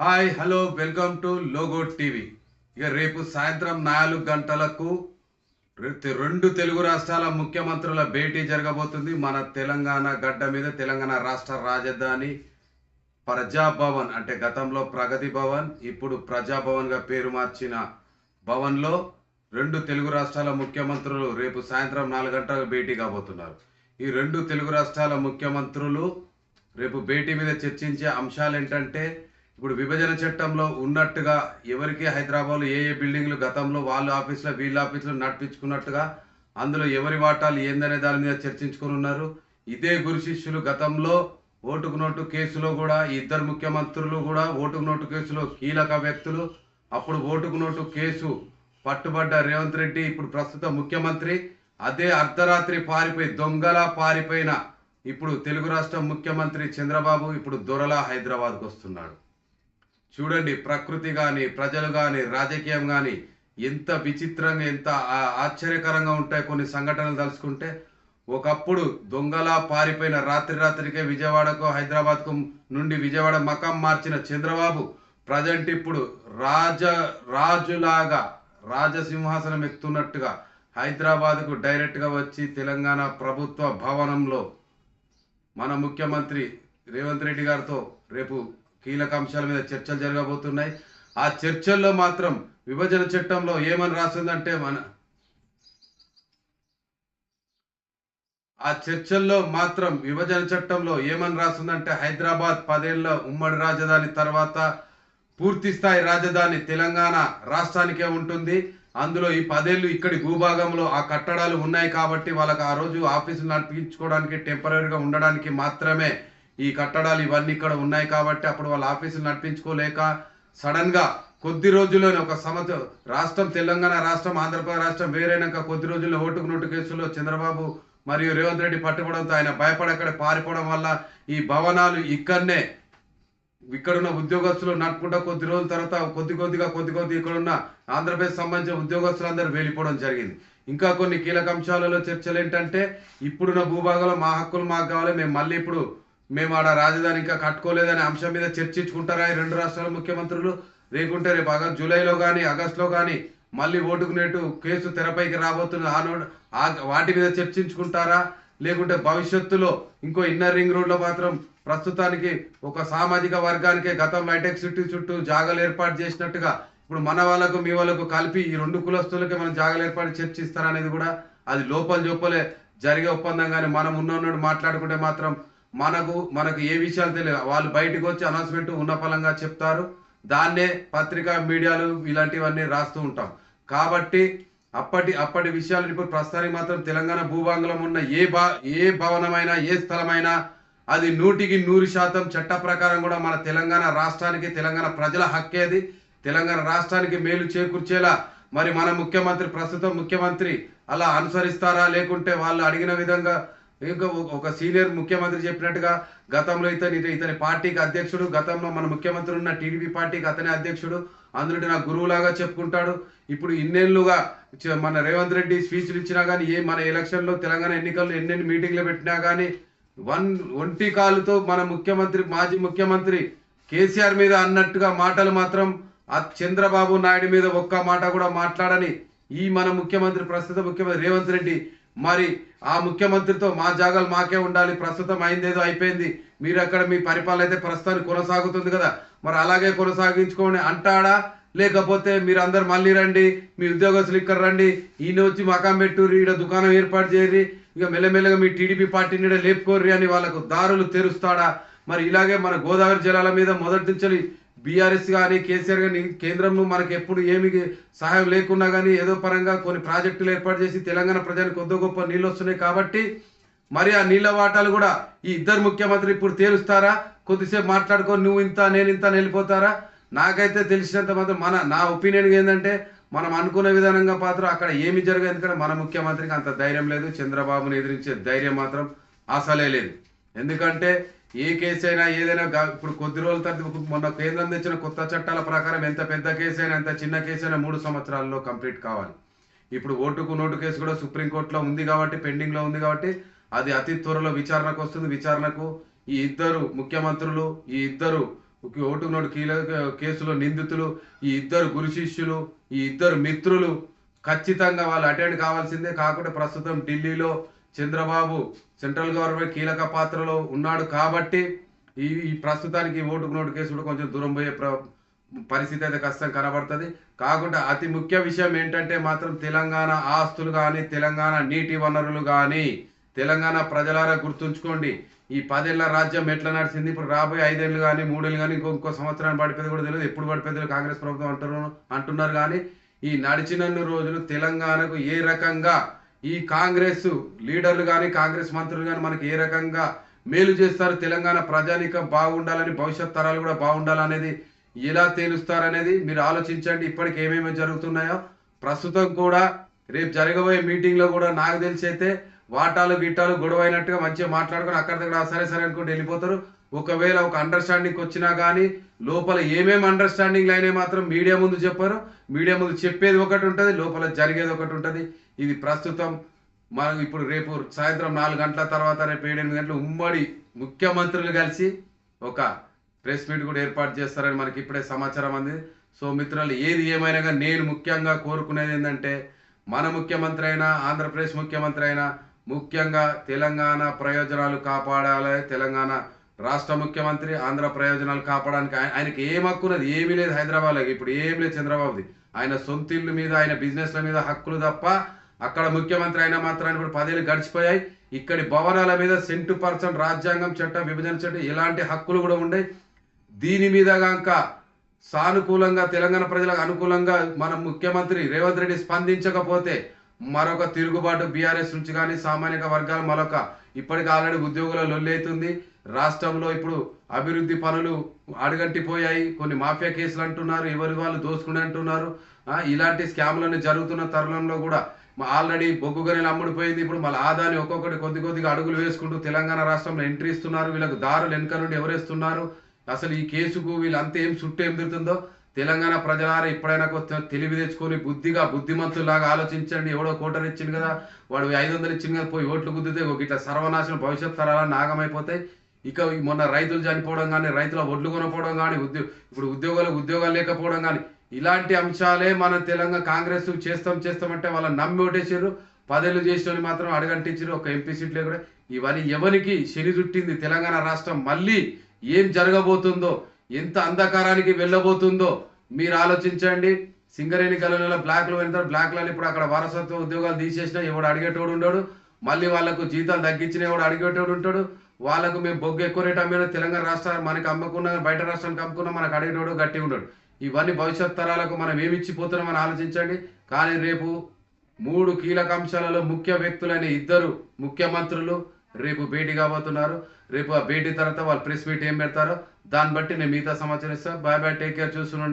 Hi hello welcome to logo TV. ఇక రేపు సాయంత్రం నాలుగు గంటలకు రెండు తెలుగు రాష్ట్రాల ముఖ్యమంత్రుల భేటీ జరగబోతుంది. మన తెలంగాణ గడ్డ మీద తెలంగాణ రాష్ట్ర రాజధాని ప్రజాభవన్ అంటే గతంలో ప్రగతి భవన్ ఇప్పుడు ప్రజాభవన్గా పేరు మార్చిన భవన్లో రెండు తెలుగు రాష్ట్రాల ముఖ్యమంత్రులు రేపు సాయంత్రం నాలుగు గంటలకు భేటీ కాబోతున్నారు. ఈ రెండు తెలుగు రాష్ట్రాల ముఖ్యమంత్రులు రేపు భేటీ మీద చర్చించే అంశాలు ఏంటంటే ఇప్పుడు విభజన చట్టంలో ఉన్నట్టుగా ఎవరికి హైదరాబాద్లో ఏ ఏ బిల్డింగ్లు గతంలో వాళ్ళ ఆఫీసులో వీళ్ళ ఆఫీసులో నడిపించుకున్నట్టుగా అందులో ఎవరి వాటాలు ఏందనే దాని మీద చర్చించుకుని ఉన్నారు. ఇదే గురు శిష్యులు గతంలో ఓటుకు నోటు కేసులో కూడా ఇద్దరు ముఖ్యమంత్రులు కూడా ఓటుకు నోటు కేసులో కీలక వ్యక్తులు. అప్పుడు ఓటుకు నోటు కేసు పట్టుబడ్డ రేవంత్ రెడ్డి ఇప్పుడు ప్రస్తుత ముఖ్యమంత్రి. అదే అర్ధరాత్రి పారిపోయి దొంగలా పారిపోయిన ఇప్పుడు తెలుగు రాష్ట్ర ముఖ్యమంత్రి చంద్రబాబు ఇప్పుడు దొరలా హైదరాబాద్కు వస్తున్నాడు. చూడండి ప్రకృతి కానీ ప్రజలు కానీ రాజకీయం కానీ ఎంత విచిత్రంగా ఎంత ఆశ్చర్యకరంగా ఉంటాయి కొన్ని సంఘటనలు తలుచుకుంటే. ఒకప్పుడు దొంగలా పారిపోయిన రాత్రి రాత్రికే విజయవాడకు హైదరాబాద్కు నుండి విజయవాడ మకం మార్చిన చంద్రబాబు ప్రజెంట్ ఇప్పుడు రాజ రాజులాగా రాజసింహాసనం ఎక్కుతున్నట్టుగా హైదరాబాద్కు డైరెక్ట్గా వచ్చి తెలంగాణ ప్రభుత్వ భవనంలో మన ముఖ్యమంత్రి రేవంత్ రెడ్డి గారితో రేపు కీలక అంశాల మీద చర్చలు జరగబోతున్నాయి. ఆ చర్చల్లో మాత్రం విభజన చట్టంలో ఏమని రాసిందంటే మన ఆ చర్చల్లో మాత్రం విభజన చట్టంలో ఏమని రాసిందంటే హైదరాబాద్ పదేళ్ళ ఉమ్మడి రాజధాని తర్వాత పూర్తి స్థాయి రాజధాని తెలంగాణ రాష్ట్రానికే ఉంటుంది. అందులో ఈ పదేళ్ళు ఇక్కడి భూభాగంలో ఆ కట్టడాలు ఉన్నాయి కాబట్టి వాళ్ళకి ఆ రోజు ఆఫీసులు నడిపించుకోవడానికి టెంపరీగా ఉండడానికి మాత్రమే ఈ కట్టడాలు ఇవన్నీ ఇక్కడ ఉన్నాయి కాబట్టి అప్పుడు వాళ్ళ ఆఫీసులు నడిపించుకోలేక సడన్గా కొద్ది రోజుల్లోనే ఒక సంవత్సరం రాష్ట్రం తెలంగాణ రాష్ట్రం ఆంధ్రప్రదేశ్ రాష్ట్రం వేరైనాక కొద్ది రోజుల్లో ఓటుకు నోటు కేసులో చంద్రబాబు మరియు రేవంత్ రెడ్డి పట్టుకోవడంతో ఆయన భయపడక్కడ పారిపోవడం వల్ల ఈ భవనాలు ఇక్కడనే ఇక్కడున్న ఉద్యోగస్తులు నడుపుకుంటా కొద్ది రోజుల తర్వాత కొద్ది కొద్దిగా కొద్ది కొద్ది ఇక్కడున్న ఆంధ్రప్రదేశ్ సంబంధించిన ఉద్యోగస్తులందరూ వెళ్ళిపోవడం జరిగింది. ఇంకా కొన్ని కీలక అంశాలలో చర్చలు ఏంటంటే ఇప్పుడున్న భూభాగంలో మా హక్కులు మాకు కావాలి మేము మళ్ళీ ఇప్పుడు మేము ఆడ రాజధాని ఇంకా కట్టుకోలేదనే అంశం మీద చర్చించుకుంటారా ఈ రెండు రాష్ట్రాల ముఖ్యమంత్రులు? లేకుంటే రేపు ఆగస్ట్ జూలైలో కానీ ఆగస్టులో కానీ మళ్ళీ ఓటుకు నేటు కేసు తెరపైకి రాబోతున్న ఆ నోట్ వాటి మీద చర్చించుకుంటారా? లేకుంటే భవిష్యత్తులో ఇంకో ఇన్నర్ రింగ్ రోడ్లో మాత్రం ప్రస్తుతానికి ఒక సామాజిక వర్గానికే గతంలో హైటెక్ సిటీ చుట్టూ జాగాలు ఏర్పాటు చేసినట్టుగా ఇప్పుడు మన వాళ్ళకు మీ వాళ్ళకు కలిపి ఈ రెండు కులస్తులకి మనం జాగాలు ఏర్పాటు చర్చిస్తారనేది కూడా అది లోపల జోపలే జరిగే ఒప్పందం కానీ మనం ఉన్నోడు మాట్లాడుకుంటే మాత్రం మనకు మనకు ఏ విషయాలు తెలియదు. వాళ్ళు బయటకు వచ్చి అనౌన్స్మెంట్ ఉన్న పలంగా చెప్తారు. దాన్నే పత్రికా మీడియాలు ఇలాంటివన్నీ రాస్తూ ఉంటాం. కాబట్టి అప్పటి అప్పటి విషయాలు ఇప్పుడు ప్రస్తుతానికి మాత్రం తెలంగాణ భూభాగంలో ఉన్న ఏ భా ఏ భవనమైనా ఏ స్థలమైనా అది నూటికి నూరు శాతం చట్ట ప్రకారం కూడా మన తెలంగాణ రాష్ట్రానికి తెలంగాణ ప్రజల హక్కేది తెలంగాణ రాష్ట్రానికి మేలు చేకూర్చేలా మరి మన ముఖ్యమంత్రి ప్రస్తుతం ముఖ్యమంత్రి అలా అనుసరిస్తారా? లేకుంటే వాళ్ళు అడిగిన విధంగా ఇంకా ఒక- సీనియర్ ముఖ్యమంత్రి చెప్పినట్టుగా గతంలో అయితే ఇతని పార్టీకి అధ్యక్షుడు గతంలో మన ముఖ్యమంత్రి ఉన్న టీడీపీ పార్టీకి అతనే అధ్యక్షుడు. అందులో నా గురువులాగా చెప్పుకుంటాడు. ఇప్పుడు ఇన్నేళ్ళుగా మన రేవంత్ రెడ్డి స్పీచ్లు ఇచ్చినా కానీ ఏ మన ఎలక్షన్లో తెలంగాణ ఎన్నికల్లో ఎన్నెన్ని మీటింగ్లు పెట్టినా కానీ వన్ ఒంటి కాలుతో మన ముఖ్యమంత్రి మాజీ ముఖ్యమంత్రి కేసీఆర్ మీద అన్నట్టుగా మాటలు మాత్రం ఆ చంద్రబాబు నాయుడు మీద ఒక్క మాట కూడా మాట్లాడని ఈ మన ముఖ్యమంత్రి ప్రస్తుత ముఖ్యమంత్రి రేవంత్ రెడ్డి మరి ఆ ముఖ్యమంత్రితో మా జాగాలు మాకే ఉండాలి ప్రస్తుతం అయిందేదో అయిపోయింది. మీరు అక్కడ మీ పరిపాలన అయితే ప్రస్తుతానికి కొనసాగుతుంది కదా. మరి అలాగే కొనసాగించుకోండి అంటాడా? లేకపోతే మీరు అందరు మళ్ళీ రండి మీ ఉద్యోగస్తులు ఇక్కడ రండి ఈయన వచ్చి మకాం పెట్టుర్రి ఈడ దుకాణం ఏర్పాటు చేయరి ఇక మెల్లమెల్లగా మీ టీడీపీ పార్టీని ఇక్కడ లేపుకోర్రి అని వాళ్ళకు దారులు తెరుస్తాడా? మరి ఇలాగే మన గోదావరి జిల్లాల మీద మొదటి నుంచి బీఆర్ఎస్ కానీ కేసీఆర్ కానీ కేంద్రంలో మనకి ఎప్పుడు ఏమి సహాయం లేకున్నా కానీ ఏదో పరంగా కొన్ని ప్రాజెక్టులు ఏర్పాటు చేసి తెలంగాణ ప్రజలకు కొద్ది గొప్ప నీళ్ళు వస్తున్నాయి కాబట్టి మరి ఆ నీళ్ళ వాటాలు కూడా ఈ ఇద్దరు ముఖ్యమంత్రి ఇప్పుడు తేలుస్తారా? కొద్దిసేపు మాట్లాడుకొని నువ్వు ఇంత నేను ఇంత వెళ్ళిపోతారా? నాకైతే తెలిసినంత మాత్రం మన నా ఒపీనియన్ ఏంటంటే మనం అనుకున్న విధానంగా పాత్ర అక్కడ ఏమి జరగదు. ఎందుకంటే మన ముఖ్యమంత్రికి అంత ధైర్యం లేదు. చంద్రబాబును ఎదిరించే ధైర్యం మాత్రం అసలే లేదు. ఎందుకంటే ఏ కేసు అయినా ఏదైనా ఇప్పుడు కొద్ది రోజుల తర్వాత మొన్న కేంద్రం తెచ్చిన కొత్త చట్టాల ప్రకారం ఎంత పెద్ద కేసు అయినా ఎంత చిన్న కేసు అయినా మూడు సంవత్సరాల్లో కంప్లీట్ కావాలి. ఇప్పుడు ఓటుకు నోటు కేసు కూడా సుప్రీంకోర్టులో ఉంది కాబట్టి పెండింగ్లో ఉంది కాబట్టి అది అతి త్వరలో విచారణకు వస్తుంది. విచారణకు ఈ ఇద్దరు ముఖ్యమంత్రులు ఈ ఇద్దరు ఓటుకు నోటు కీలక కేసులో నిందితులు ఈ ఇద్దరు గురు శిష్యులు ఈ ఇద్దరు మిత్రులు ఖచ్చితంగా వాళ్ళు అటెండ్ కావాల్సిందే. కాకుండా ప్రస్తుతం ఢిల్లీలో చంద్రబాబు సెంట్రల్ గవర్నమెంట్ కీలక పాత్రలో ఉన్నాడు కాబట్టి ఈ ఈ ప్రస్తుతానికి ఓటుకు నోటు కేసు కూడా కొంచెం దూరం పోయే ప్ర పరిస్థితి అయితే కష్టం కనబడుతుంది. కాకుండా అతి ముఖ్య విషయం ఏంటంటే మాత్రం తెలంగాణ ఆస్తులు కానీ తెలంగాణ నీటి వనరులు కానీ తెలంగాణ ప్రజలారా గుర్తుంచుకోండి. ఈ పదేళ్ళ రాజ్యం ఎట్లా నడిచింది? ఇప్పుడు రాబోయే ఐదేళ్ళు కానీ మూడేళ్ళు కానీ ఇంకో ఇంకో సంవత్సరాన్ని పడిపోయింది కూడా తెలియదు. ఎప్పుడు పడిపోయింది కాంగ్రెస్ ప్రభుత్వం అంటున్నారు అంటున్నారు కానీ ఈ నడిచినన్ని రోజులు తెలంగాణకు ఏ రకంగా ఈ కాంగ్రెస్ లీడర్లు కానీ కాంగ్రెస్ మంత్రులు కానీ మనకి ఏ రకంగా మేలు చేస్తారు? తెలంగాణ ప్రజానీకం బాగుండాలని భవిష్యత్ తరాలు కూడా బాగుండాలనేది ఎలా తేలుస్తారనేది మీరు ఆలోచించండి. ఇప్పటికి ఏమేమి జరుగుతున్నాయో? ప్రస్తుతం కూడా రేపు జరగబోయే మీటింగ్లో కూడా నాకు తెలిసి అయితే వాటాలు గిట్టాలు గొడవ అయినట్టుగా మంచిగా మాట్లాడుకొని అక్కడ దగ్గర సరే సరే అనుకుంటూ వెళ్ళిపోతారు. ఒకవేళ ఒక అండర్స్టాండింగ్ వచ్చినా కానీ లోపల ఏమేమి అండర్స్టాండింగ్లు అయినా మాత్రం మీడియా ముందు చెప్పారు. మీడియా ముందు చెప్పేది ఒకటి ఉంటుంది లోపల జరిగేది ఒకటి ఉంటుంది. ఇది ప్రస్తుతం మనం ఇప్పుడు రేపు సాయంత్రం నాలుగు గంటల తర్వాత రేపు ఏడెనిమిది గంటలు ఉమ్మడి ముఖ్యమంత్రులు కలిసి ఒక ప్రెస్ మీట్ కూడా ఏర్పాటు చేస్తారని మనకి ఇప్పుడే సమాచారం అందింది. సో మిత్రులు ఏది ఏమైనా కానీ నేను ముఖ్యంగా కోరుకునేది ఏంటంటే మన ముఖ్యమంత్రి అయినా ఆంధ్రప్రదేశ్ ముఖ్యమంత్రి అయినా ముఖ్యంగా తెలంగాణ ప్రయోజనాలు కాపాడాలి తెలంగాణ రాష్ట్ర ముఖ్యమంత్రి ఆంధ్ర ప్రయోజనాలు కాపాడడానికి ఆయన ఆయనకి ఏం హక్కున్నది ఏమీ లేదు హైదరాబాద్లో ఇప్పుడు ఏం లేదు చంద్రబాబుది. ఆయన సొంత ఇల్లు మీద ఆయన బిజినెస్ల మీద హక్కులు తప్ప అక్కడ ముఖ్యమంత్రి అయినా మాత్రాన్ని కూడా పదేళ్ళు గడిచిపోయాయి. ఇక్కడి భవనాల మీద సెంటు పర్సెంట్ రాజ్యాంగం చట్టం విభజన చట్టం ఇలాంటి హక్కులు కూడా ఉండే. దీని మీద కాక సానుకూలంగా తెలంగాణ ప్రజలకు అనుకూలంగా మన ముఖ్యమంత్రి రేవంత్ రెడ్డి స్పందించకపోతే మరొక తిరుగుబాటు బీఆర్ఎస్ నుంచి కానీ సామాన్య వర్గాలు మరొక ఇప్పటికి ఆల్రెడీ ఉద్యోగుల లొల్లైతుంది రాష్ట్రంలో ఇప్పుడు అభివృద్ధి పనులు అడుగంటిపోయాయి. కొన్ని మాఫియా కేసులు అంటున్నారు. ఎవరి వాళ్ళు దోసుకుని అంటున్నారు. ఇలాంటి స్కామ్లన్నీ జరుగుతున్న తరుణంలో కూడా ఆల్రెడీ బొగ్గు గనులు అమ్ముడిపోయింది ఇప్పుడు మళ్ళీ ఆదాని ఒక్కొక్కటి కొద్ది కొద్దిగా అడుగులు వేసుకుంటూ తెలంగాణ రాష్ట్రంలో ఎంట్రీ ఇస్తున్నారు. వీళ్ళకి దారులు వెనుక నుండి ఎవరేస్తున్నారు? అసలు ఈ కేసుకు వీళ్ళంతా ఏం చుట్టూ ఏం తిరుగుతుందో తెలంగాణ ప్రజలారా ఎప్పుడైనా కొత్త తెలివి తెచ్చుకొని బుద్ధిగా బుద్ధిమంతులాగా ఆలోచించండి. ఎవడో కోటర్ ఇచ్చింది కదా వాడు ఐదు వందలు ఇచ్చింది కదా పోయి ఓట్లు గుద్దితే ఒక ఇట్లా సర్వనాశనం భవిష్యత్ తరాల నాగమైపోతాయి ఇక మొన్న రైతులు చనిపోవడం కానీ రైతుల ఒడ్లు కొనపోవడం కానీ ఉద్యో ఇప్పుడు ఉద్యోగాలకు ఉద్యోగాలు లేకపోవడం కానీ ఇలాంటి అంశాలే మన తెలంగాణ కాంగ్రెస్ చేస్తాం చేస్తామంటే వాళ్ళని నమ్మి ఓటేసారు పదేళ్ళు చేసిన మాత్రం అడగంటించారు ఒక ఎంపీ సీట్లే కూడా. ఇవన్నీ ఎవరికి శని చుట్టింది తెలంగాణ రాష్ట్రం? మళ్ళీ ఏం జరగబోతుందో ఎంత అంధకారానికి వెళ్ళబోతుందో మీరు ఆలోచించండి. సింగరేణి గలలో బ్లాక్లు వెళ్తారు. బ్లాక్లలో ఇప్పుడు అక్కడ వారసత్వ ఉద్యోగాలు తీసేసినా ఎవడు అడిగేటోడు ఉండడు. మళ్ళీ వాళ్ళకు జీతాలు తగ్గించిన ఎవడు అడిగేటోడు ఉంటాడు. వాళ్ళకు మేము బొగ్గు ఎక్కువ రేట్ అమ్మిన తెలంగాణ రాష్ట్రం మనకి అమ్ముకున్నా బయట రాష్ట్రానికి అమ్ముకున్నా మనకు అడిగినోడు గట్టి ఉండడు. ఇవన్నీ భవిష్యత్ తరాలకు మనం ఏమి అని ఆలోచించండి. కానీ రేపు మూడు కీలక అంశాలలో ముఖ్య వ్యక్తులైన ఇద్దరు ముఖ్యమంత్రులు రేపు భేటీ కాబోతున్నారు. రేపు ఆ భేటీ తర్వాత వాళ్ళు ప్రెస్ మీట్ ఏం పెడతారో దాన్ని బట్టి నేను మిగతా సమాచారం ఇస్తాను బాయ్ బాయ్ టేక్ కేర్ చూస్తున్నాను